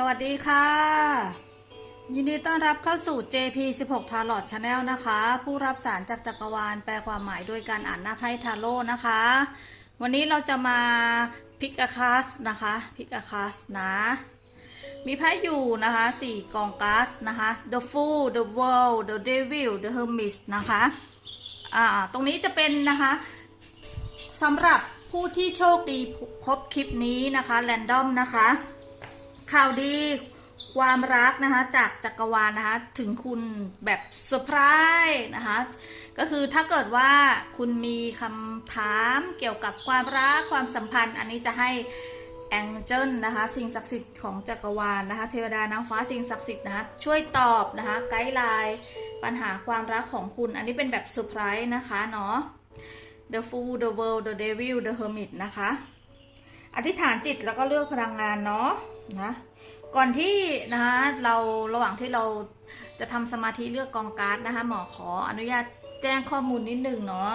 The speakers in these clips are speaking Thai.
สวัสดีค่ะ ยินดีต้อนรับเข้าสู่ JP 16 Tarot Channel นะคะ ผู้รับสารจากจักรวาลแปลความหมายโดยการอ่านหน้าไพ่ทาโร่นะคะ วันนี้เราจะมาพิกอาคัสนะคะพิกอาคัสนะ มีไพ่อยู่นะคะสี่กองกัสนะคะ The Fool The World The Devil The Hermit นะคะอ่าตรงนี้จะเป็นนะคะสำหรับผู้ที่โชคดีพบคลิปนี้นะคะแรนดอมนะคะ ข่าวดีความรักนะคะจากจักรวาลนะคะถึงคุณแบบเซอร์ไพรส์นะคะก็คือถ้าเกิดว่าคุณมีคำถามเกี่ยวกับความรักความสัมพันธ์ อันนี้จะให้แองเจิลนะคะสิ่งศักดิ์สิทธิ์ของจักรวาลนะคะเทวดานางฟ้าสิ่งศักดิ์สิทธิ์นะคะช่วยตอบนะคะไกด์ไลน์ปัญหาความรักของคุณ อันนี้เป็นแบบเซอร์ไพรส์นะคะเนาะ The Fool The World The Devil The Hermit นะคะ อธิษฐานจิตแล้วก็เลือกพลังงานเนาะ นะ ก่อนที่นะคะเราระหว่างที่เราจะทำสมาธิเลือกกองการ์ดนะคะ หมอขออนุญาตแจ้งข้อมูลนิดหนึ่งเนาะ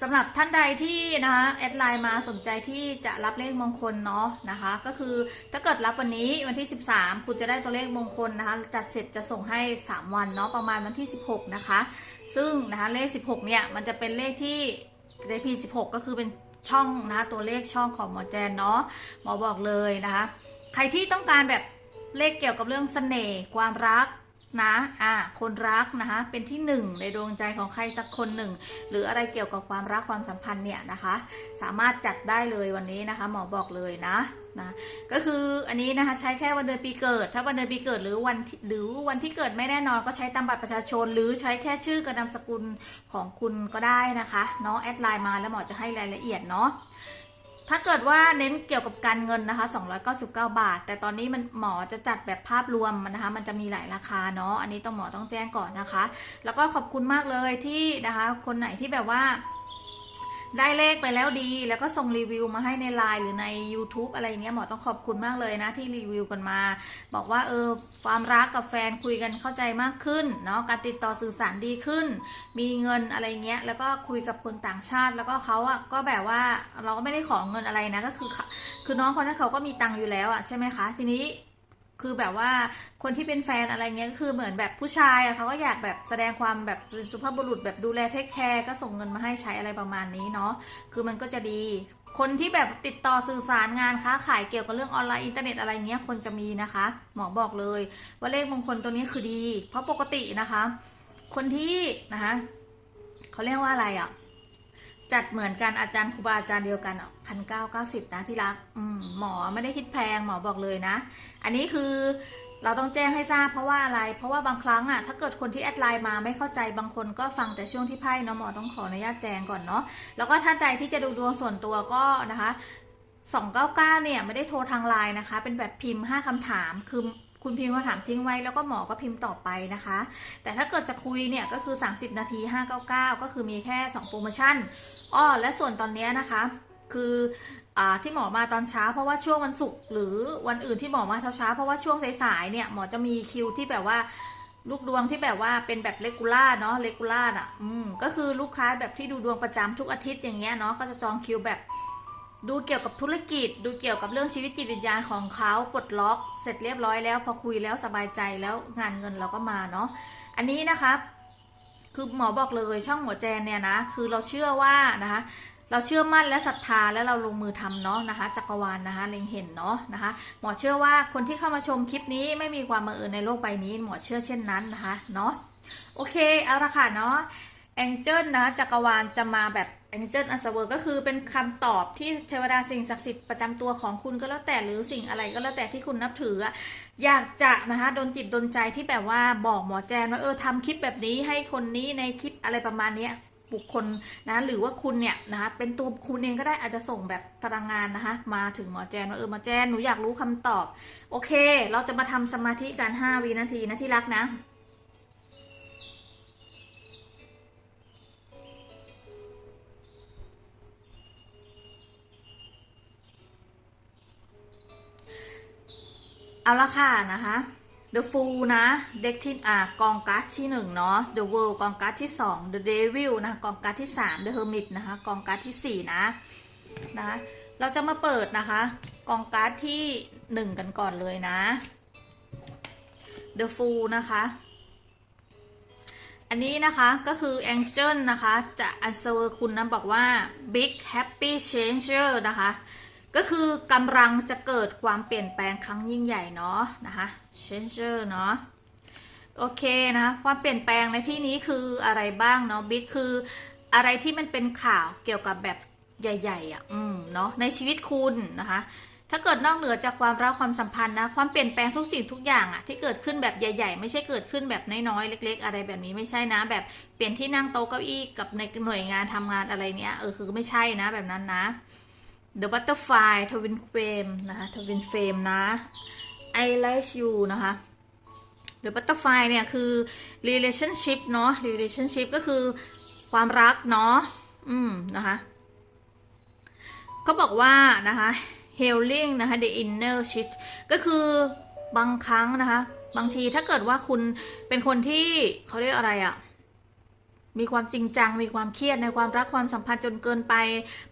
สำหรับท่านใดที่นะคะแอดไลน์มาสนใจที่จะรับเลขมงคลเนาะนะคะ ก็คือถ้าเกิดรับวันนี้วันที่ 13 คุณจะได้ตัวเลขมงคลนะคะจัดเสร็จจะส่งให้ 3 วันเนาะประมาณวันที่ 16 นะคะ ซึ่งนะคะเลข 16 เนี่ยมันจะเป็นเลขที่ JP 16 ก็คือเป็น ช่องนะตัวเลขช่องของหมอแจนเนาะหมอบอกเลยนะคะ ใครที่ต้องการแบบเลขเกี่ยวกับเรื่องเสน่ห์ความรักนะอ่าคนรักนะคะเป็นที่หนึ่งในดวงใจของใครสักคนหนึ่ง หรืออะไรเกี่ยวกับความรักความสัมพันธ์เนี่ยนะคะ สามารถจัดได้เลยวันนี้นะคะ หมอบอกเลยนะ นะก็คืออันนี้นะคะใช้แค่วันเดือนปีเกิด ถ้าวันเดือนปีเกิดหรือวันหรือวันที่เกิดไม่แน่นอนก็ใช้ตามบัตรประชาชน หรือใช้แค่ชื่อกับนามสกุลของคุณก็ได้นะคะเนาะแอดไลน์มาแล้วหมอจะให้รายละเอียดเนาะถ้าเกิดว่าเน้นเกี่ยวกับการเงินนะคะ 299 บาท แต่ตอนนี้มันหมอจะจัดแบบภาพรวมนะคะ มันจะมีหลายราคาเนาะ อันนี้ต้องหมอต้องแจ้งก่อนนะคะ แล้วก็ขอบคุณมากเลยที่นะคะ คนไหนที่แบบว่า ได้เลขไปแล้วดี แล้วก็ส่งรีวิวมาให้ในไลน์หรือใน YouTube อะไรอย่างเงี้ยหมอต้องขอบคุณมากเลยนะที่รีวิวกันมา บอกว่าเออความรักกับแฟนคุยกันเข้าใจมากขึ้นเนาะการติดต่อสื่อสารดีขึ้น มีเงินอะไรเงี้ยแล้วก็คุยกับคนต่างชาติ แล้วก็เขาอะก็แบบว่าเราก็ไม่ได้ขอเงินอะไรนะก็คือคือน้องคนนั้นเขาก็มีตังค์อยู่แล้วอะใช่ไหมคะทีนี้ คือแบบว่าคนที่เป็นแฟนอะไรเงี้ยก็คือเหมือนแบบผู้ชายอะเขาก็อยากแบบแสดงความแบบสุภาพบุรุษแบบดูแลเทคแคร์ก็ส่งเงินมาให้ใช้อะไรประมาณนี้เนาะคือมันก็จะดี คนที่แบบติดต่อสื่อสารงานค้าขายเกี่ยวกับเรื่องออนไลน์อินเทอร์เน็ตอะไรเงี้ยคนจะมีนะคะ หมอบอกเลย ว่าเลขมงคลตัวนี้คือดี เพราะปกตินะคะ คนที่นะคะเขาเรียกว่าอะไรอะจัดเหมือนกันอาจารย์ครูบาอาจารย์เดียวกันอะ พันเก้าเก้าสิบนะที่รักหมอไม่ได้คิดแพงหมอบอกเลยนะ อันนี้คือเราต้องแจ้งให้ทราบเพราะว่าอะไร เพราะว่าบางครั้งอะถ้าเกิดคนที่แอดไลน์มาไม่เข้าใจบางคนก็ฟังแต่ช่วงที่ไพ่เนาะหมอต้องขออนุญาตแจ้งก่อนเนาะแล้วก็ท่านใดที่จะดูดวงส่วนตัวก็นะคะ299เนี่ยไม่ได้โทรทางไลน์นะคะ เป็นแบบพิมพ์ 5คำถามคือคุณพิมพ์คำถามทิ้งไว้แล้วก็หมอก็พิมพ์ต่อไปนะคะ แต่ถ้าเกิดจะคุยเนี่ยก็คือ 30 นาที 599 ก็คือมีแค่ 2 โปรโมชั่นอ้อและส่วนตอนนี้นะคะ คืออ่าที่หมอมาตอนเช้าเพราะว่าช่วงวันศุกร์หรือวันอื่นที่หมอมาเช้าๆเพราะว่าช่วงสายๆเนี่ยหมอจะมีคิวที่แบบว่าลูกดวงที่แบบว่าเป็นแบบเลกูล่าเนาะเลกูล่าอะ อืมก็คือลูกค้าแบบที่ดูดวงประจำทุกอาทิตย์อย่างเงี้ยเนาะก็จะจองคิวแบบ ดูเกี่ยวกับธุรกิจ ดูเกี่ยวกับเรื่องชีวิตจิตวิญญาณของเขาปลดล็อก เสร็จเรียบร้อยแล้ว พอคุยแล้วสบายใจแล้วงานเงินเราก็มาเนาะอันนี้นะคะคือหมอบอกเลยช่องหมอแจนเนี่ยนะคือเราเชื่อว่านะคะ เราเชื่อมั่นและศรัทธาและเราลงมือทำเนาะนะคะจักรวาลนะคะเล็งเห็นเนาะนะคะ หมอเชื่อว่าคนที่เข้ามาชมคลิปนี้ไม่มีความบังเอิญในโลกใบนี้หมอเชื่อเช่นนั้นนะคะเนาะโอเคเอาละค่ะเนาะแองเจิลนะจักรวาลจะมาแบบแองเจิลอัสเวอร์ก็คือเป็นคำตอบที่เทวดาสิ่งศักดิ์สิทธิ์ประจำตัวของคุณก็แล้วแต่หรือสิ่งอะไรก็แล้วแต่ที่คุณนับถือ อยากจะนะคะโดนจิตโดนใจที่แบบว่าบอกหมอแจนว่าเออทำคลิปแบบนี้ให้คนนี้ในคลิปอะไรประมาณเนี้ย บุคคลนะหรือว่าคุณเนี่ยนะคะเป็นตัวคุณเองก็ได้อาจจะส่งแบบพลังงานนะคะมาถึงหมอแจนว่าเออหมอแจนหนูอยากรู้คำตอบ โอเค เราจะมาทำสมาธิกัน5วินาทีนะที่รักนะเอาละค่ะนะคะ The Fool นะ เด็กที่อ่ากองการ์ดที่หนึ่งเนาะ The World กองการ์ดที่สอง The Devil นะกองการ์ดที่สาม The Hermit นะคะกองการ์ดที่สี่นะนะเราจะมาเปิดนะคะ กองการ์ดที่หนึ่งกันก่อนเลยนะ The Fool นะคะ อันนี้นะคะก็คือ Angel นะคะ จะ answer คุณนะบอกว่า Big Happy Changer นะคะ ก็คือกำลังจะเกิดความเปลี่ยนแปลงครั้งยิ่งใหญ่เนาะนะคะ Changer เนาะโอเคนะความเปลี่ยนแปลงในที่นี้คืออะไรบ้างเนาะบิ๊กคืออะไรที่มันเป็นข่าวเกี่ยวกับแบบใหญ่ๆอะอืมเนาะในชีวิตคุณนะคะ ถ้าเกิดนอกเหนือจากความรักความสัมพันธ์นะความเปลี่ยนแปลงทุกสิ่งทุกอย่างอะที่เกิดขึ้นแบบใหญ่ ๆ ไม่ใช่เกิดขึ้นแบบน้อยๆเล็ก ๆ อะไรแบบนี้ไม่ใช่นะ แบบเปลี่ยนที่นั่งโต๊ะเก้าอี้กับในหน่วยงานทำงานอะไรเนี้ยเออคือไม่ใช่นะแบบนั้นนะ The Butterfly Twin Flame นะคะ Twin Flame นะ I Like You นะคะ The Butterfly เนี่ยคือ relationship เนาะ relationship ก็คือความรักเนาะ อืม นะคะก็บอกว่านะคะ healing นะคะ the inner shit ก็คือบางครั้งนะคะ บางทีถ้าเกิดว่าคุณเป็นคนที่เขาเรียกอะไรอะ มีความจริงจัง มีความเครียดในความรักความสัมพันธ์จนเกินไป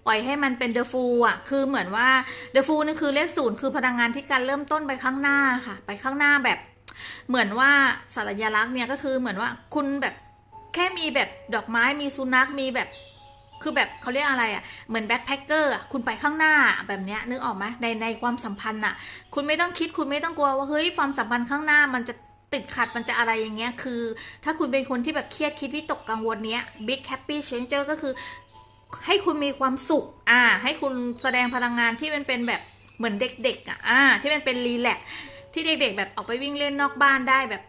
ปล่อยให้มันเป็นเดอะฟูอะ คือเหมือนว่าเดอะฟูนี่คือเลขศูนย์คือพลังงานที่การเริ่มต้นไปข้างหน้าค่ะ ไปข้างหน้าแบบ เหมือนว่าสัญลักษณ์เนี่ยก็คือเหมือนว่าคุณแบบแค่มีแบบดอกไม้มีสุนัขมีแบบคือแบบเขาเรียกอะไรอะ่ะ เหมือนแบ็คแพคเกอร์คุณไปข้างหน้าแบบเนี้ยนึกออกไหมในในความสัมพันธ์อะ คุณไม่ต้องคิดคุณไม่ต้องกลัวว่าเฮ้ยความสัมพันธ์ข้างหน้ามันจะ ติดขัดมันจะอะไรอย่างเงี้ยคือ ถ้าคุณเป็นคนที่แบบเครียดคิดวิตกกังวลเนี้ย big happy changer ก็คือให้คุณมีความสุข อ่า ให้คุณแสดงพลังงานที่มันเป็นแบบเหมือนเด็กๆอะอ่า ที่มันเป็นรีแลกซ์ที่เด็กๆ แบบออกไปวิ่งเล่นนอกบ้านได้แบบ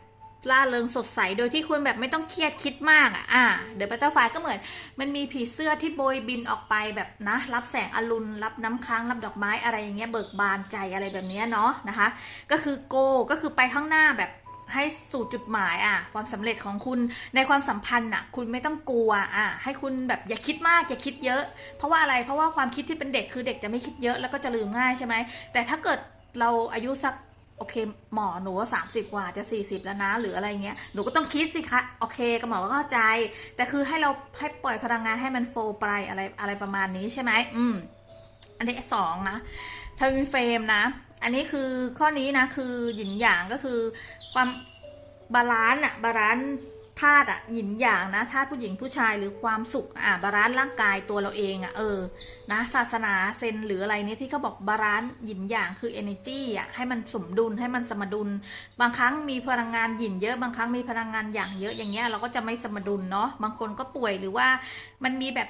ล่าเริงสดใส โดยที่คุณแบบไม่ต้องเครียดคิดมากอะอ่า เดอะบัตเตอร์ไฟก็เหมือน มันมีผีเสื้อที่โบยบินออกไปแบบนะ รับแสงอรุณ รับน้ำค้าง รับดอกไม้อะไรอย่างเงี้ย เบิกบานใจอะไรแบบเนี้ยเนาะนะคะ ก็คือโก ก็คือไปข้างหน้าแบบ ให้สู่จุดหมายอะ ความสำเร็จของคุณในความสัมพันธ์อะ คุณไม่ต้องกลัวอะ ให้คุณแบบอย่าคิดมากอย่าคิดเยอะ เพราะว่าอะไรเพราะว่าความคิดที่เป็นเด็กคือเด็กจะไม่คิดเยอะแล้วก็จะลืมง่ายใช่ไหมแต่ถ้าเกิดเราอายุสักโอเคหมอหนูสามสิบกว่าจะสี่สิบแล้วนะ หรืออะไรเงี้ยหนูก็ต้องคิดสิคะโอเคกับหมอก็เข้าใจ แต่คือให้เราให้ปล่อยพลังงานให้มันโฟล์ไปอะไรอะไรประมาณนี้ใช่ไหมอืม อันนี้สองนะทวินเฟรมนะ อันนี้คือข้อนี้นะคือหยินหยางก็คือ ความบาลานซ์อะบาลานซ์ธาตุอะหยินหยางนะธาตุผู้หญิงผู้ชายหรือความสุขอะบาลานซ์ร่างกายตัวเราเองอะเออนะศาสนาเซนหรืออะไรเนี่ยที่เขาบอกบาลานซ์หยินหยางคือ energy อะให้มันสมดุลให้มันสมดุล บางครั้งมีพลังงานหยินเยอะบางครั้งมีพลังงานหยางเยอะอย่างเงี้ยเราก็จะไม่สมดุลเนาะบางคนก็ป่วยหรือว่ามันมีแบบ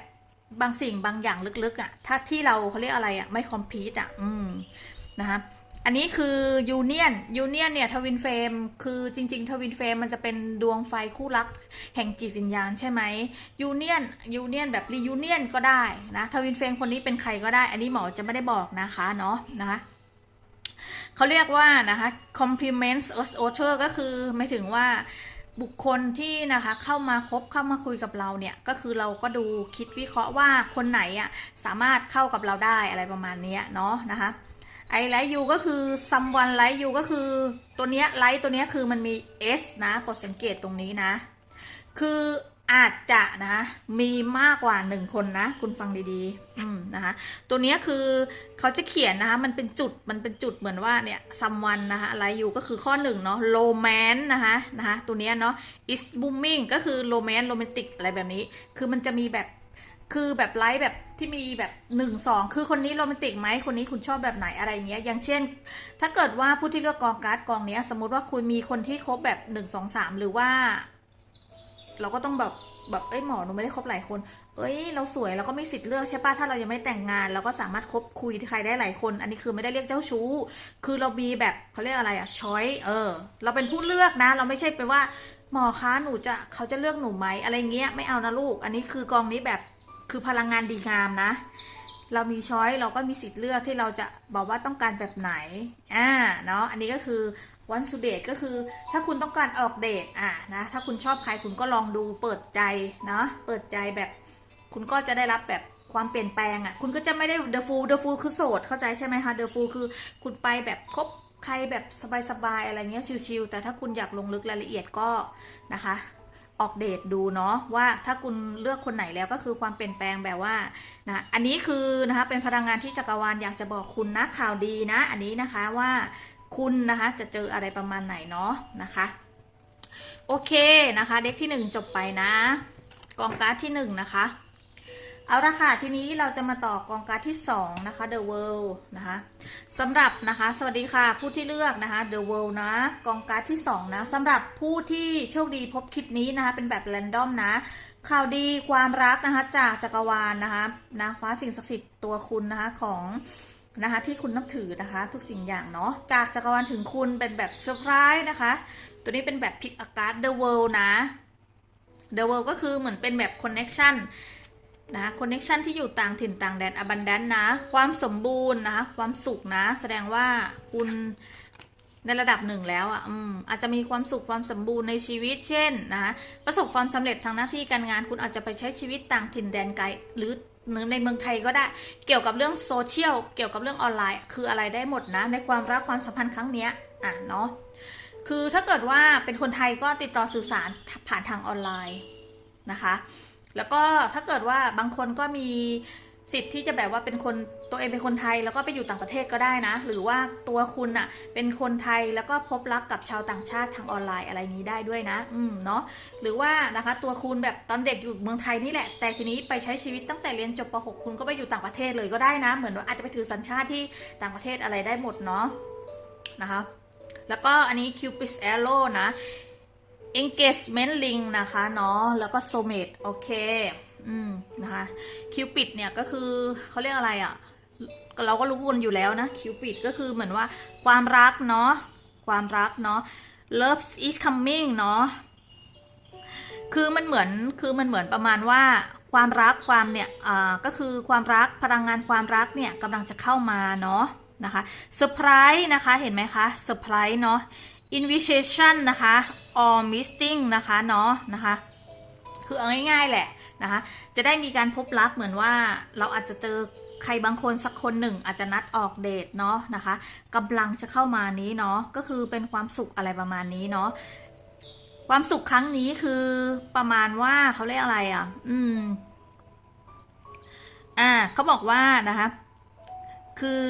บางสิ่งบางอย่างลึกๆอะ่ะ ถ้าที่เราเขาเรียกอะไรอะ่ะ ไม่คอมพีตอะ อืมนะคะ อันนี้คือยูเนียนยูเนียนเนี่ยทวินเฟรมคือจริง ๆ ทวินเฟรมมันจะเป็นดวงไฟคู่รัก แห่งจิตวิญญาณใช่ไหมยูเนียนยูเนียนแบบรียูเนียนก็ได้นะทวินเฟรมคนนี้เป็นใครก็ได้ อันนี้หมอจะไม่ได้บอกนะคะเนาะนะคะเขาเรียกว่านะคะ compliments us author ก็คือหมายถึงว่าบุคคลที่นะคะเข้ามาคบเข้ามาคุยกับเราเนี่ยก็คือเราก็ดูคิดวิเคราะห์ว่าคนไหนอะสามารถเข้ากับเราได้อะไรประมาณนี้เนาะนะคะ ไอไลท์ยูก็คือ someone like you ก็คือตัวเนี้ยไลท์ตัวเนี้ยคือมันมี s นะโปรดสังเกตตรงนี้นะ คืออาจจะนะมีมากกว่าหนึ่งคนนะ คุณฟังดีๆอืมนะคะตัวเนี้ยคือเขาจะเขียนนะคะมันเป็นจุดมันเป็นจุดเหมือนว่าเนี่ยซัมวันนะคะอะไรอยู่ก็คือข้อหนึ่งเนาะโ o แมนนะคะนะคะตัวเนี้ยเนาะ is booming ก็คือโ o แมนโรแมนติกอะไรแบบนี้ คือมันจะมีแบบคือแบบไลฟ์แบบ ที่มีแบบหนึ่งสองคือคนนี้โรแมนติกไหมคนนี้คุณชอบแบบไหนอะไรเงี้ยอย่างเช่น ถ้าเกิดว่าผู้ที่เลือกกองการ์ดกองเนี้ย สมมติว่าคุณมีคนที่คบแบบหนึ่งสองสามหรือว่า เราก็ต้องแบบแบบเอ้ยหมอหนูไม่ได้คบหลายคน เอ้ย เราสวยเราก็มีสิทธิ์เลือกใช่ปะถ้าเรายังไม่แต่งงาน เราก็สามารถคบคุยที่ใครได้หลายคน อันนี้คือไม่ได้เรียกเจ้าชู้ คือเรามีแบบเขาเรียกอะไรอะช้อยเออ เราเป็นผู้เลือกนะ เราไม่ใช่ไปว่า หมอคะหนูจะเขาจะเลือกหนูไหมอะไรเงี้ยไม่เอานะลูก อันนี้คือกองนี้แบบ คือพลังงานดีงามนะ เรามีช้อยเราก็มีสิทธิ์เลือกที่เราจะบอกว่าต้องการแบบไหนอ่าเนาะอันนี้ก็คือวันสุเดทก็คือถ้าคุณต้องการออกเดทอะนะถ้าคุณชอบใครคุณก็ลองดูเปิดใจเนาะเปิดใจแบบ คุณก็จะได้รับแบบความเปลี่ยนแปลงอะคุณก็จะไม่ได้เดอะฟูลเดอะฟูลคือโสดเข้าใจใช่ไหมคะเดอะฟูลคือคุณไปแบบคบใครแบบสบายๆอะไรเงี้ยชิวๆแต่ถ้าคุณอยากลงลึกรายละเอียดก็นะคะ ออกเดทดูเนาะว่าถ้าคุณเลือกคนไหนแล้วก็คือความเปลี่ยนแปลงแบบว่านะอันนี้คือนะคะเป็นพลังงานที่จักรวาลอยากจะบอกคุณนะข่าวดีนะ อันนี้นะคะว่าคุณนะคะจะเจออะไรประมาณไหนเนาะนะคะโอเคนะคะ เด็กที่หนึ่งจบไปนะกองการ์ดที่หนึ่งนะคะ เอาละค่ะ ทีนี้เราจะมาต่อกองการ์ดที่สองนะคะ The World นะคะสำหรับนะคะ สวัสดีค่ะ ผู้ที่เลือกนะคะ The World นะ กองการ์ดที่สองนะสำหรับผู้ที่โชคดีพบคลิปนี้นะคะ เป็นแบบแรนดอมนะ ข่าวดีความรักนะคะจากจักรวาลนะคะนางฟ้าสิ่งศักดิ์สิทธิ์ตัวคุณนะคะของนะคะที่คุณนับถือนะคะ ทุกสิ่งอย่างเนาะจากจักรวาลถึงคุณเป็นแบบเซอร์ไพรส์นะคะ ตัวนี้เป็นแบบพิกอากาศ The World นะ The World ก็คือเหมือนเป็นแบบ Connection นะคอนเน็ชันที่อยู่ต่างถิ่นต่างแดนอบันแดนนะ ความสมบูรณ์นะความสุขนะ แสดงว่าคุณในระดับหนึ่งแล้วอะอืมอาจจะมีความสุขความสมบูรณ์ในชีวิต เช่นนะคะประสบความสำเร็จทางหน้าที่การงาน คุณอาจจะไปใช้ชีวิตต่างถิ่นแดนไกลหรือในเมืองไทยก็ได้ เกี่ยวกับเรื่องโซเชียลเกี่ยวกับเรื่องออนไลน์ คืออะไรได้หมดนะ ในความรักความสัมพันธ์ครั้งเนี้ยอะเนาะคือถ้าเกิดว่าเป็นคนไทยก็ติดต่อสื่อสารผ่านทางออนไลน์นะคะ แล้วก็ถ้าเกิดว่าบางคนก็มีสิทธิ์ที่จะแบบว่าเป็นคนตัวเองเป็นคนไทยแล้วก็ไปอยู่ต่างประเทศก็ได้นะ หรือว่าตัวคุณอะเป็นคนไทยแล้วก็พบรักกับชาวต่างชาติทางออนไลน์อะไรนี้ได้ด้วยนะ อืมเนาะหรือว่านะคะตัวคุณแบบตอนเด็กอยู่เมืองไทยนี่แหละ แต่ทีนี้ไปใช้ชีวิตตั้งแต่เรียนจบป .6 คุณก็ไปอยู่ต่างประเทศเลยก็ได้นะ เหมือนว่าอาจจะไปถือสัญชาติที่ต่างประเทศอะไรได้หมดเนาะนะคะ แล้วก็อันนี้ Cupid's Arrow นะ engagement ring นะคะเนาะแล้วก็ soulmate โอเคอืมนะคะคิวปิดเนี่ยก็คือเขาเรียกอะไรอะ่ะ เราก็รู้กันอยู่แล้วนะคิวปิดก็คือเหมือนว่าความรักเนาะความรักเนาะ love is coming เนาะคือมันเหมือนคือมันเหมือนประมาณว่าความรักความเนี่ยอ่าก็คือความรักพลังงานความรักเนี่ยกำลังจะเข้ามาเนาะนะคะเซอร์ไพรส์นะคะเห็นไหมคะเซอร์ไพรส์เนาะ invitation นะคะ or meeting นะคะเนาะนะคะคือเอาง่ายๆแหละนะคะจะได้มีการพบรักเหมือนว่าเราอาจจะเจอใครบางคนสักคนหนึ่งอาจจะนัดออกเดทเนาะนะคะกำลังจะเข้ามานี้เนาะก็คือเป็นความสุขอะไรประมาณนี้เนาะความสุขครั้งนี้คือประมาณว่าเขาเรียกอะไรอะ อืม อ่าเขาบอกว่านะคะ คือ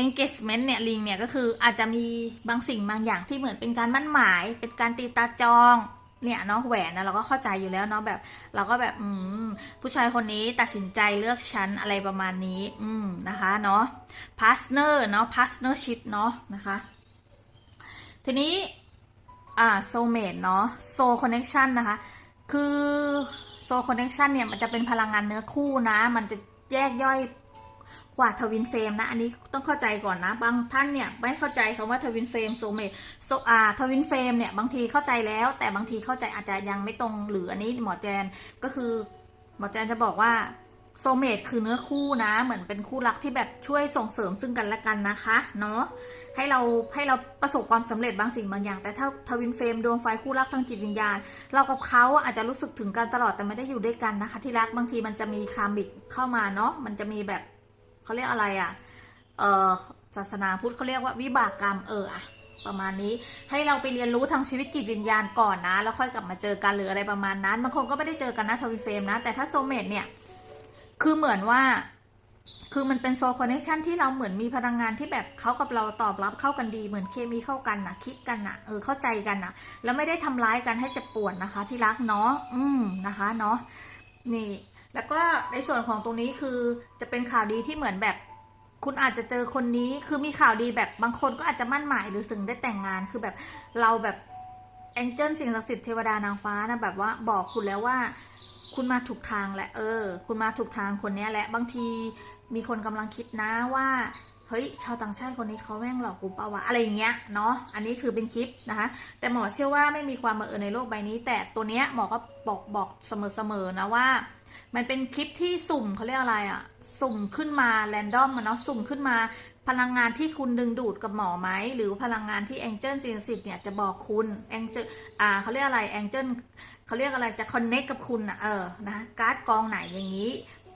engagement เนี่ยลิงเนี่ยก็คืออาจจะมีบางสิ่งบางอย่างที่เหมือนเป็นการมั่นหมาย เป็นการตีตาจองเนี่ยเนาะแหวนนะเราก็เข้าใจอยู่แล้วเนาะแบบ เราก็แบบอืมผู้ชายคนนี้ตัดสินใจเลือกฉันอะไรประมาณนี้ อืมนะคะเนาะ partner เนาะ partnership เนาะนะคะ ทีนี้อ่า soulmate เนาะ soul connection นะคะ คือ soul connection เนี่ยมันจะเป็นพลังงานเนื้อคู่นะ มันจะแยกย่อย กว่าทวินเฟรมนะ อันนี้ต้องเข้าใจก่อนนะ บางท่านเนี่ยไม่เข้าใจคำว่าทวินเฟรมโซเมตโซอาทวินเฟรมเนี่ยบางทีเข้าใจแล้ว แต่บางทีเข้าใจอาจจะยังไม่ตรงหรืออันนี้หมอแจนก็คือหมอแจนจะบอกว่าโซเมตคือเนื้อคู่นะ เหมือนเป็นคู่รักที่แบบช่วยส่งเสริมซึ่งกันและกันนะคะเนาะให้เราให้เราประสบความสำเร็จบางสิ่งบางอย่าง แต่ถ้าทวินเฟรมดวงไฟคู่รักทางจิตวิญญาณ เรากับเขาอาจจะรู้สึกถึงกันตลอดแต่ไม่ได้อยู่ด้วยกันนะคะ ที่รักบางทีมันจะมีคามิกเข้ามาเนาะมันจะมีแบบ เขาเรียกอะไรอะ่ะ เออศาสนาพุทธเขาเรียกว่าวิบากกรรมเอออะประมาณนี้ให้เราไปเรียนรู้ทางชีวิตจิตวิญญาณก่อนนะ แล้วค่อยกลับมาเจอกันหรืออะไรประมาณนั้นบางคนก็ไม่ได้เจอกันนะทวินเฟรมนะ แต่ถ้าโซเมตเนี่ย คือเหมือนว่า คือมันเป็นโซคอนเนคชันที่เราเหมือนมีพลังงานที่แบบเขากับเราตอบรับเข้ากันดี เหมือนเคมีเข้ากันนะคิดกันนะเออเข้าใจกันนะแล้วไม่ได้ทำร้ายกันให้เจ็บปวดนะคะ ที่รักเนาะอืมนะคะเนาะนี่ แล้วก็ในส่วนของตรงนี้คือจะเป็นข่าวดีที่เหมือนแบบ คุณอาจจะเจอคนนี้คือมีข่าวดีแบบบางคนก็อาจจะมั่นหมายหรือถึงได้แต่งงานคือแบบเราแบบแองเจิลสิ่งศักดิ์สิทธิ์เทวดานางฟ้านะแบบว่าบอกคุณแล้วว่า คุณมาถูกทางแหละ เออ คุณมาถูกทางคนนี้แหละบางทีมีคนกำลังคิดนะว่าเฮ้ยชาวต่างชาติคนนี้เขาแม่งหลอกกูเปล่าวะอะไรอย่างเงี้ยเนาะอันนี้คือเป็นคลิปนะคะ แต่หมอเชื่อว่าไม่มีความบังเอิญในโลกใบนี้ แต่ตัวเนี้ยหมอก็บอกบอกเสมอๆนะว่า มันเป็นคลิปที่สุ่มเขาเรียกอะไรอะสุ่มขึ้นมาแรนดอมอะเนาะสุ่มขึ้นมา พลังงานที่คุณดึงดูดกับหมอไหมหรือพลังงานที่แองเจิลสิ่งศักดิ์สิทธิ์เนี่ยจะบอกคุณแองเจิลอ่าเขาเรียกอะไรแองเจิลเขาเรียกอะไรจะคอนเน็กกับคุณอะเออนะการ์ดกองไหนอย่างนี้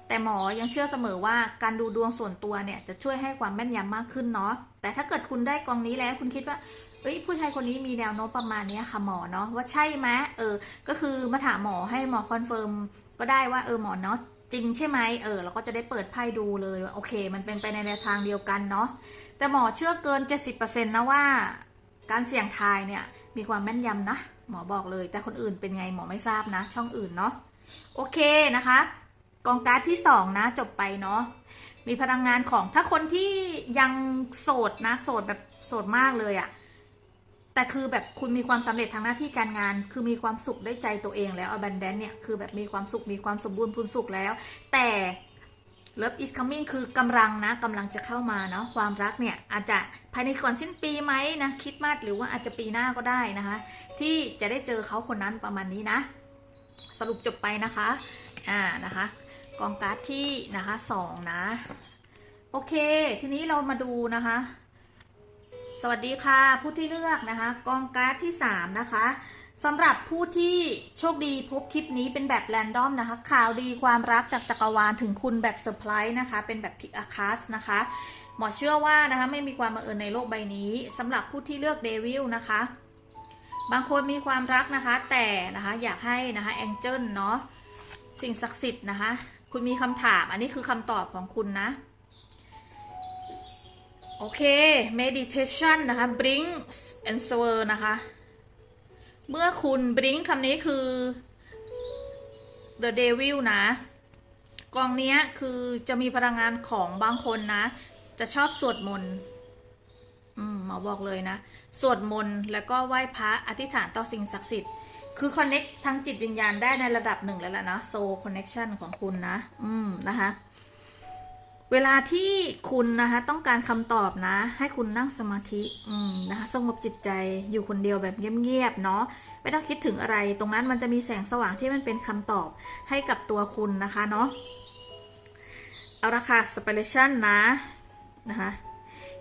แต่หมอยังเชื่อเสมอว่าการดูดวงส่วนตัวเนี่ยจะช่วยให้ความแม่นยำมากขึ้นเนาะแต่ถ้าเกิดคุณได้กองนี้แล้วคุณคิดว่าเอ้ยผู้ชายคนนี้มีแนวโน้มประมาณนี้ค่ะหมอเนาะว่าใช่ไหมเออ ก็คือมาถามหมอให้หมอคอนเฟิร์ม ก็ได้ว่าเออหมอเนาะจริงใช่ไหมเออเราก็จะได้เปิดไพ่ดูเลยว่าโอเค มันเป็นไปในแนวทางเดียวกันเนาะแต่หมอเชื่อเกิน 70%นะว่า การเสี่ยงทายเนี่ยมีความแม่นยำนะหมอบอกเลย แต่คนอื่นเป็นไงหมอไม่ทราบนะ ช่องอื่นเนาะโอเคนะคะกองการ์ดที่สองนะ จบไปเนาะมีพลังงานของถ้าคนที่ยังโสดนะ โสดแบบโสดมากเลยอะ แต่คือแบบคุณมีความสำเร็จทางหน้าที่การงาน คือมีความสุขได้ใจตัวเองแล้วอบ n น a n เนี่ยคือแบบมีความสุขมีความสมบูรณ์พูนสุขแล้ว แต่ Love is coming คือกำลังนะกำลังจะเข้ามาเนาะความรักเนี่ยอาจจะภายในก่อนสิ้นปีไหมนะคิดมากหรือว่าอาจจะปีหน้าก็ได้นะคะ ที่จะได้เจอเขาคนนั้นประมาณนี้นะ สรุปจบไปนะคะอ่านะคะกองการ์ดที่นะคะสองนะ โอเค ทีนี้เรามาดูนะคะ สวัสดีค่ะ ผู้ที่เลือกนะคะ กองการ์ดที่สามนะคะสำหรับผู้ที่โชคดีพบคลิปนี้เป็นแบบแรนดอมนะคะ ข่าวดีความรักจากจักรวาลถึงคุณแบบเซอร์ไพรส์นะคะ เป็นแบบพิกอาคาสนะคะหมอเชื่อว่านะคะไม่มีความบังเอิญในโลกใบนี้สำหรับผู้ที่เลือกเดวิลนะคะ บางคนมีความรักนะคะ แต่นะคะอยากให้นะคะแองเจิลเนาะสิ่งศักดิ์สิทธิ์นะคะ คุณมีคำถามอันนี้คือคำตอบของคุณนะ โอเค meditation นะคะ bring answer นะคะ เมื่อคุณ bring คำนี้คือ the devil นะ กองนี้คือจะมีพลังงานของบางคนนะ จะชอบสวดมนต์ อืมหมอบอกเลยนะ สวดมนต์แล้วก็ไหว้พระอธิษฐานต่อสิ่งศักดิ์สิทธิ์ คือ connect ทั้งจิตวิญญาณได้ในระดับหนึ่งแล้วล่ะนะ soul connection ของคุณนะ อืมนะคะ เวลาที่คุณนะคะต้องการคำตอบนะ ให้คุณนั่งสมาธิอืมนะคะสงบจิตใจอยู่คนเดียวแบบเงียบๆเนาะไม่ต้องคิดถึงอะไร ตรงนั้นมันจะมีแสงสว่างที่มันเป็นคำตอบให้กับตัวคุณนะคะเนาะเอาละค่ะ spiration นะนะคะ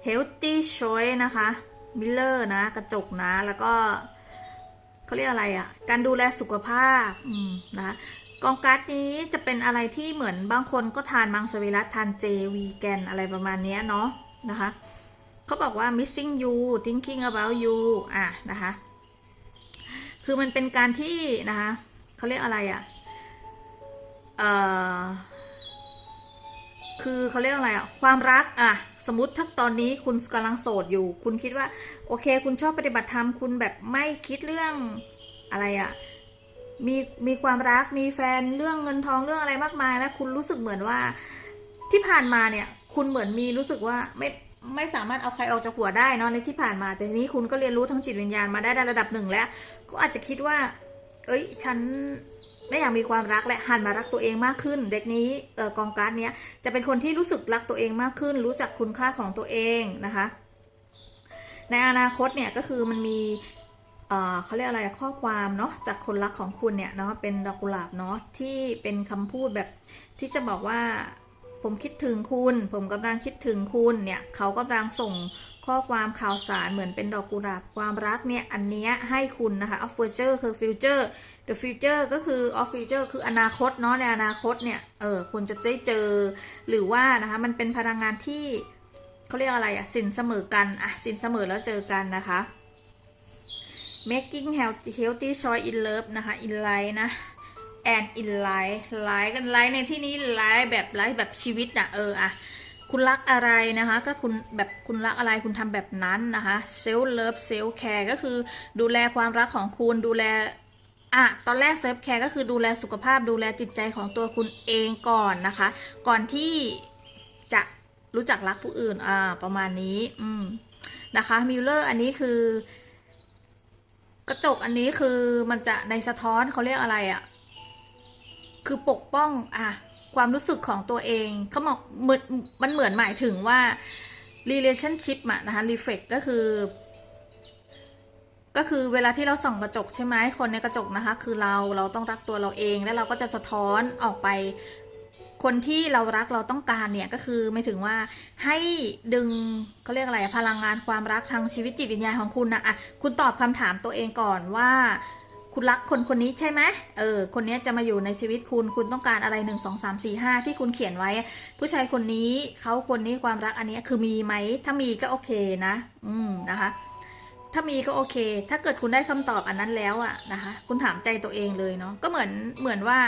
healthy choice นะคะ miller นะ กระจกนะ แล้วก็เขาเรียกอะไรอะ่ะ การดูแลสุขภาพนะะ กองการ์ดนี้จะเป็นอะไรที่เหมือนบางคนก็ทานมังสวิรัตทานเจวีแกนอะไรประมาณนี้เนาะนะคะเขาบอกว่า missing you thinking about you อะนะคะ คือมันเป็นการที่นะคะเขาเรียกอะไรอะ่ะเอ่อคือเขาเรียกอะไรอะความรักอะสมมติถ้าตอนนี้คุณกำลังโสดอยู่ คุณคิดว่า โอเค คุณชอบปฏิบัติธรรมคุณแบบไม่คิดเรื่องอะไรอะ มีมีความรักมีแฟนเรื่องเงินทองเรื่องอะไรมากมาย แล้วคุณรู้สึกเหมือนว่าที่ผ่านมาเนี่ย คุณเหมือนมีรู้สึกว่าไม่ไม่สามารถเอาใครออกจากหัวได้เนาะในที่ผ่านมา แต่ทีนี้คุณก็เรียนรู้ทั้งจิตวิญญาณมาได้ในระดับหนึ่งแล้ว ก็อาจจะคิดว่า เอ้ย ฉันไม่อยากมีความรักและหันมารักตัวเองมากขึ้น เด็กนี้เออกองการ์ดเนี้ยจะเป็นคนที่รู้สึกรักตัวเองมากขึ้น รู้จักคุณค่าของตัวเองนะคะ ในอนาคตเนี่ยก็คือมันมี เขาเรียกอะไรข้อความเนาะจากคนรักของคุณเนี่ยเนาะเป็นดอกกุหลาบเนาะที่เป็นคำพูดแบบที่จะบอกว่าผมคิดถึงคุณ ผมกำลังคิดถึงคุณเนี่ยเขากำลังส่งข้อความข่าวสารเหมือนเป็นดอกกุหลาบความรักเนี่ยอันเนี้ยให้คุณนะคะ of future คือ future the future ก็คือ of future คืออนาคตเนาะในอนาคตเนี่ยเออคุณจะได้เจอ หรือว่านะคะมันเป็นพลังงานที่เขาเรียกอะไรอะสินเสมอกันอะสินเสมอแล้วเจอกันนะคะ making healthy choice in love นะคะ in life นะ and in life life กัน life ในที่นี้ life แบบ life แบบชีวิตอะเอออะคุณรักอะไรนะคะก็คุณแบบคุณรักอะไรคุณทำแบบนั้นนะคะ self love self care ก็คือดูแลความรักของคุณดูแลอะตอนแรกเซฟแคร์ก็คือดูแลสุขภาพดูแลจิตใจของตัวคุณเองก่อนนะคะ ก่อนที่จะรู้จักรักผู้อื่นอ่าประมาณนี้อืมนะคะมิลเลอร์อันนี้คือ ระจกอันนี้คือมันจะในสะท้อนเขาเรียกอะไรอะ่ะ คือปกป้องอะความรู้สึกของตัวเองเขาบอกเหมือนมันเหมือนหมายถึงว่า relationship อะนะคะ reflect ก็คือ ก็คือเวลาที่เราส่องกระจกใช่ไหมคนในกระจกนะคะ คือเราเราต้องรักตัวเราเอง แล้วเราก็จะสะท้อนออกไป คนที่เรารักเราต้องการเนี่ยก็คือไม่ถึงว่าให้ดึงเขาเรียกอะไรพลังงานความรักทางชีวิตจิตวิญญาณของคุณนะอะคุณตอบคำถามตัวเองก่อนว่า คุณรักคนคนนี้ใช่ไหมเออ คนนี้จะมาอยู่ในชีวิตคุณคุณต้องการอะไรหนึ่งสองสามสี่ห้าที่คุณเขียนไว้ ผู้ชายคนนี้เขาคนนี้ความรักอันนี้คือมีไหมถ้ามีก็โอเคนะ อืมนะคะ ถ้ามีก็โอเค ถ้าเกิดคุณได้คำตอบอันนั้นแล้วอะนะคะ คุณถามใจตัวเองเลยเนาะ ก็เหมือนเหมือนว่า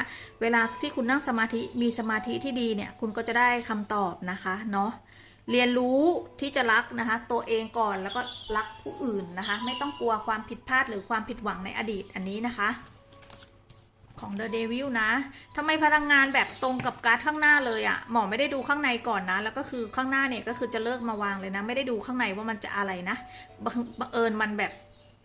เวลาที่คุณนั่งสมาธิ มีสมาธิที่ดีเนี่ย คุณก็จะได้คำตอบนะคะ เนาะ เรียนรู้ที่จะรักนะคะ ตัวเองก่อนแล้วก็รักผู้อื่นนะคะ ไม่ต้องกลัวความผิดพลาดหรือความผิดหวังในอดีตอันนี้นะคะ ของ The Devil นะทำไมพลังงานแบบตรงกับการ์ดข้างหน้าเลยอะหมอไม่ได้ดูข้างในก่อนนะ แล้วก็คือข้างหน้าเนี่ยก็คือจะเลิกมาวางเลยนะ ไม่ได้ดูข้างในว่ามันจะอะไรนะ บังเอิญมันแบบ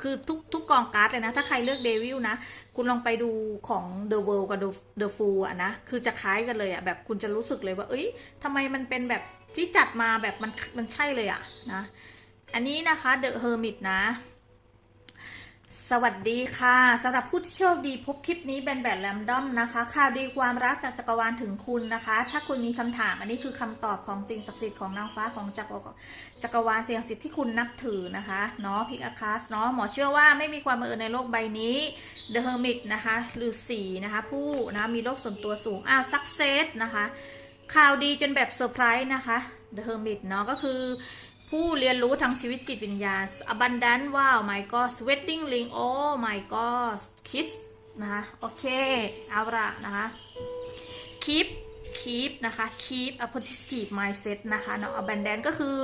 คือทุกทุกกองการ์ดเลยนะ ถ้าใครเลือก Devil นะ คุณลองไปดูของ The World กับ The Fool อะนะ คือจะคล้ายกันเลยอะแบบคุณจะรู้สึกเลยว่า เอ้ยทำไมมันเป็นแบบที่จัดมาแบบมันมันใช่เลยอะนะ อันนี้นะคะ The Hermit นะ สวัสดีค่ะสำหรับผู้ที่โชคดีพบคลิปนี้เป็นแบบแรมดอมนะคะข่าวดีความรักจากจักรวาลถึงคุณนะคะ ถ้าคุณมีคำถามอันนี้คือคำตอบของจริงศักดิ์สิทธิ์ของนางฟ้าของจักรวาลจักรวาลเสียงสิทธิ์ที่คุณนับถือนะคะเนาะพิกอาคาสเนาะหมอเชื่อว่าไม่มีความบังเอิญในโลกใบนี้ The Hermit นะคะหรือสีนะคะผู้นะมีโลกส่วนตัวสูงอะ success นะคะข่าวดีจนแบบเซอร์ไพรส์นะคะ The Hermit เนาะก็คือ ผู้เรียนรู้ทางชีวิตจิตวิญญาณ abundant ว้าว my god wedding ring oh my god kiss นะคะโอเค เอาละนะคะ keep keep นะคะ keep a positive mindset นะคะเนาะ abundant ก็คือ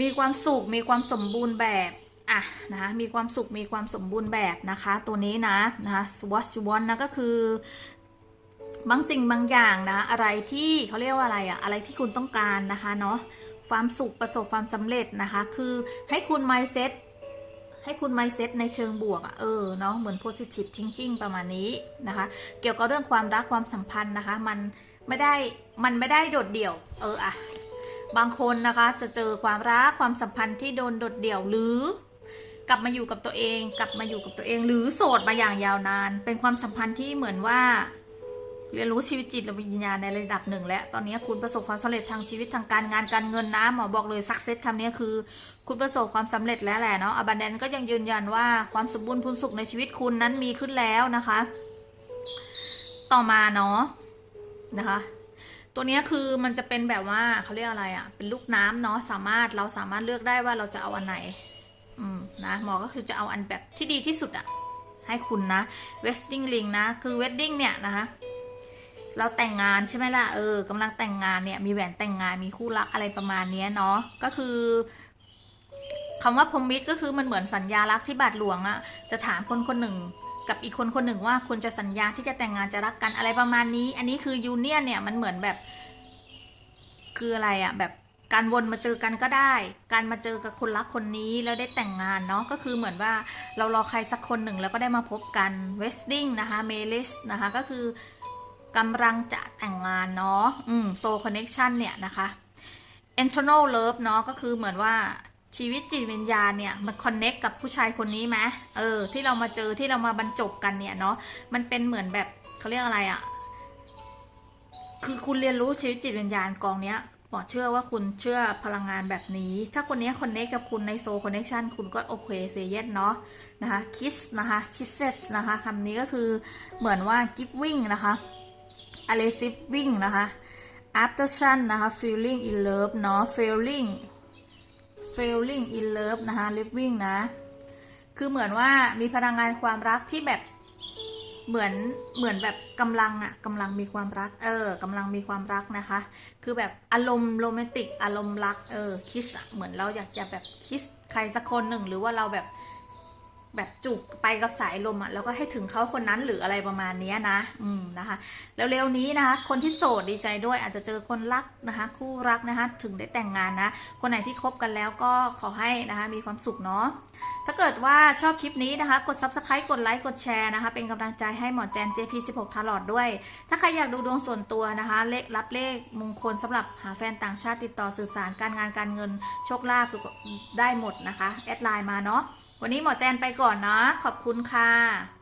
มีความสุข มีความสมบูรณ์แบบอะนะคะมีความสุข มีความสมบูรณ์แบบนะคะ ตัวนี้นะนะคะ what you want นะก็คือบางสิ่งบางอย่างนะ อะไรที่เขาเรียกว่าอะไรอะอะไรที่คุณต้องการนะคะเนาะ ความสุขประสบความสำเร็จนะคะ คือให้คุณ mindset ให้คุณ mindset ในเชิงบวกเออเนาะเหมือน positive thinking ประมาณนี้นะคะ เกี่ยวกับเรื่องความรักความสัมพันธ์นะคะ มันไม่ได้มันไม่ได้โดดเดี่ยว เอออะบางคนนะคะจะเจอความรักความสัมพันธ์ที่โดนโดดเดี่ยวหรือกลับมาอยู่กับตัวเอง กลับมาอยู่กับตัวเอง หรือโสดมาอย่างยาวนาน เป็นความสัมพันธ์ที่เหมือนว่า เรียนรู้ชีวิตจิตและวิญญาณในระดับหนึ่งแล้ว ตอนนี้คุณประสบความสำเร็จทางชีวิตทางการงานการเงินนะหมอบอกเลยสักเซสคำนี้คือ คุณประสบความสำเร็จแล้วแหละเนาะอบันแดนก็ยังยืนยันว่าความสมบูรณ์พูนสุขในชีวิตคุณนั้นมีขึ้นแล้วนะคะ ต่อมาเนาะนะคะ ตัวนี้คือมันจะเป็นแบบว่าเขาเรียกอะไรอะ่ะ เป็นลูกน้ำเนาะสามารถเราสามารถเลือกได้ว่าเราจะเอาอันไหน อืมนะหมอก็คือจะเอาอันแบบที่ดีที่สุดอะให้คุณนะ wedding ring นะคือ wedding เนี่ยนะคะ เราแต่งงานใช่ไหมล่ะเออกำลังแต่งงานเนี่ยมีแหวนแต่งงานมีคู่รักอะไรประมาณเนี้เนาะก็คือคำว่าพรมิตรก็คือมันเหมือนสัญญารักที่บาทหลวงอะจะถามคนคนหนึ่งกับอีกคนคนหนึ่งว่าคุณจะสัญญาที่จะแต่งงานจะรักกันอะไรประมาณนี้ อันนี้คือยูเนียนเนี่ยมันเหมือนแบบ คืออะไรอะแบบการวนมาเจอกันก็ได้ การมาเจอกับคนรักคนนี้แล้วได้แต่งงานเนาะก็คือเหมือนว่าเรารอใครสักคนหนึ่งแล้วก็ได้มาพบกัน wedding นะคะ marriage นะคะก็คือ กำลังจะแต่งงานเนาะอืม soul connection เนี่ยนะคะ internal love เนาะก็คือเหมือนว่าชีวิตจิตวิญญาณเนี่ยมัน connect กับผู้ชายคนนี้ไหมเออ ที่เรามาเจอที่เรามาบรรจบกันเนี่ยเนาะมันเป็นเหมือนแบบเขาเรียกอะไรอะ่ะ คือคุณเรียนรู้ชีวิตจิตวิญญาณกองเนี้ยหมอเชื่อว่าคุณเชื่อพลังงานแบบนี้ ถ้าคนนี้ connect กับคุณใน soul connection คุณก็โอเคเซเยสเนาะนะคะ kiss นะคะ kisses นะคะคำนี้ก็คือเหมือนว่า giving นะคะ aggressive wing นะคะ after sun นะคะ feeling in love เนาะ feeling feeling in love นะคะ living นะ คือเหมือนว่ามีพลังงานความรักที่แบบเหมือนเหมือนแบบกำลังอะกำลังมีความรัก เออกำลังมีความรักนะคะ คือแบบอารมณ์โรแมนติกอารมณ์รักเออคิสเหมือนเราอยากจะแบบคิสใครสักคนหนึ่ง หรือว่าเราแบบ แบบจุกไปกับสายลมอะแล้วก็ให้ถึงเขาคนนั้นหรืออะไรประมาณนี้นะ อืมนะคะแล้วเร็วๆนี้นะคะ คนที่โสดดีใจด้วย อาจจะเจอคนรักนะคะ คู่รักนะคะ ถึงได้แต่งงานนะ คนไหนที่คบกันแล้วก็ขอให้นะคะ มีความสุขเนาะถ้าเกิดว่าชอบคลิปนี้นะคะ กด subscribe กดไลค์ กดแชร์นะคะ เป็นกำลังใจให้หมอแจน JP16 ทลอดด้วย ถ้าใครอยากดูดวงส่วนตัวนะคะ เลขรับเลขมงคลสำหรับหาแฟนต่างชาติติดต่อสื่อสารการงานการเงินโชคลาภได้หมดนะคะ แอดไลน์มาเนาะ วันนี้หมอแจนไปก่อนนะ ขอบคุณค่ะ